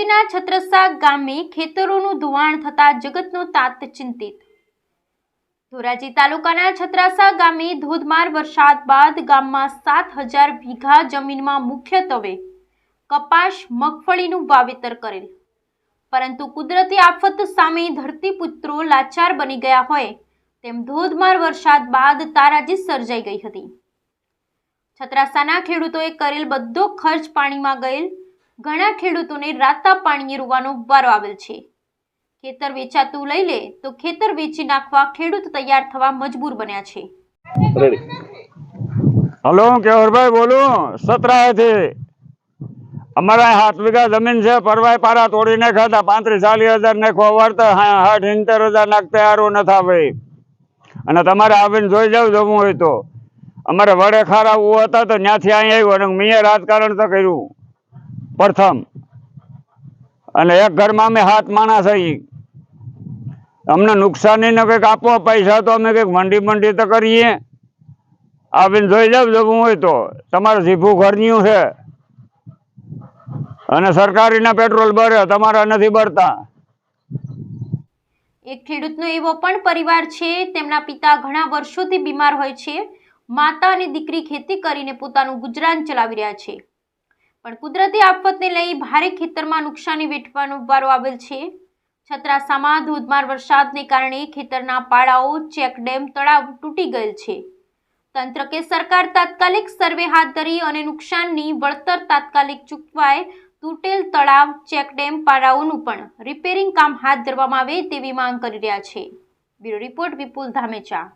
છત્રાસા ગામે ખેતરોનું ધોવાણ થતા જગતનો તાત ચિંતિત. ધોરાજી તાલુકાના છત્રાસા ગામે ધોધમાર વરસાદ બાદ ગામમાં સાત હજાર વીઘા જમીનમાં મુખ્યત્વે કપાસ, મગફળીનું વાવેતર કરેલ. પરંતુ કુદરતી આફત સામે ધરતીપુત્રો લાચાર બની ગયા હોય તેમ ધોધમાર વરસાદ બાદ તારાજી સર્જાઈ ગઈ હતી. છત્રાસાના ખેડૂતોએ કરેલ બધો ખર્ચ પાણીમાં ગયેલ ઘણા ખેડૂતોને રાતા પાણીએ રૂવાનો વારો આવેલ છે. ખેતર વેચાતું લઈ લે તો ખેતર વેચી નાખવા ખેડૂત તૈયાર થવા મજબૂર બન્યા છે. હલો કેવરભાઈ બોલું સતરાએથી અમારા સાત વીઘા જમીન છે પરવાય પારા તોડી નાખ્યા હતા પાંત્રીસ ચાલીસ હજાર નાખવા વળતા હાઠ સાઠ હજાર નાખતા સારું ન ભાઈ. અને તમારે આવીને જોઈ જાવ જવું હોય તો. અમારે વડે ખારા હતા તો ત્યાંથી અહીં આવ્યું અને મેં રાજકારણ તો કર્યું. પ્રથમ. અને એક ઘરમાં અમે હાથ માણસ આવી અમને નુકસાનીને કંઈક આપો પૈસા તો અમે કંઈક મંડી મંડી તો કરીએ. આવીને જોઈ જાવ જવું હોય તો. તમારે જીભું ઘરનું છે. અને સરકારીના પેટ્રોલ ભરે તમારા નથી ભરતા એક ખેડૂતનો એવો પણ પરિવાર છે, તેમના પિતા ઘણા વર્ષોથી બીમાર હોય છે. માતા અને દીકરી ખેતી કરીને પોતાનું ગુજરાન ચલાવી રહ્યા છે. પણ કુદરતી આફતને લઈ ભારે ખેતરમાં નુકસાની વેઠવાનો વારો આવેલ છે. છત્રાસામાં ધોધમાર વરસાદને કારણે ખેતરના પાડાઓ ચેકડેમ તળાવ તૂટી ગયેલ છે. તંત્ર કે સરકાર તાત્કાલિક સર્વે હાથ ધરી અને નુકસાનની વળતર તાત્કાલિક ચૂકવાય તૂટેલ તળાવ ચેકડેમ પાડાઓનું પણ રિપેરિંગ કામ હાથ ધરવામાં આવે તેવી માંગ કરી રહ્યા છે. Bureau report Vipul Dhamecha.